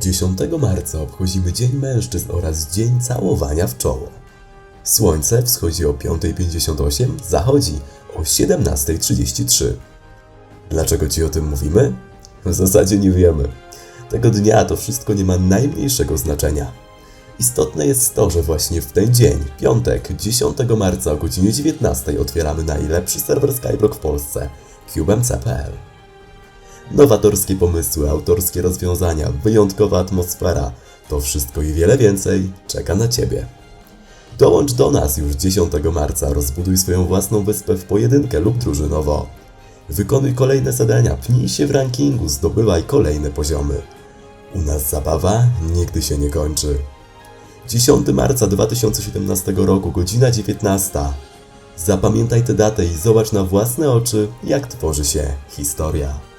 10 marca obchodzimy Dzień Mężczyzn oraz Dzień Całowania w czoło. Słońce wschodzi o 5.58, zachodzi o 17.33. Dlaczego Ci o tym mówimy? W zasadzie nie wiemy. Tego dnia to wszystko nie ma najmniejszego znaczenia. Istotne jest to, że właśnie w ten dzień, piątek, 10 marca o godzinie 19 otwieramy najlepszy serwer Skyblock w Polsce, cubemc.pl. Nowatorskie pomysły, autorskie rozwiązania, wyjątkowa atmosfera, to wszystko i wiele więcej czeka na Ciebie. Dołącz do nas już 10 marca, rozbuduj swoją własną wyspę w pojedynkę lub drużynowo. Wykonuj kolejne zadania, pnij się w rankingu, zdobywaj kolejne poziomy. U nas zabawa nigdy się nie kończy. 10 marca 2017 roku, godzina 19. Zapamiętaj tę datę i zobacz na własne oczy, jak tworzy się historia.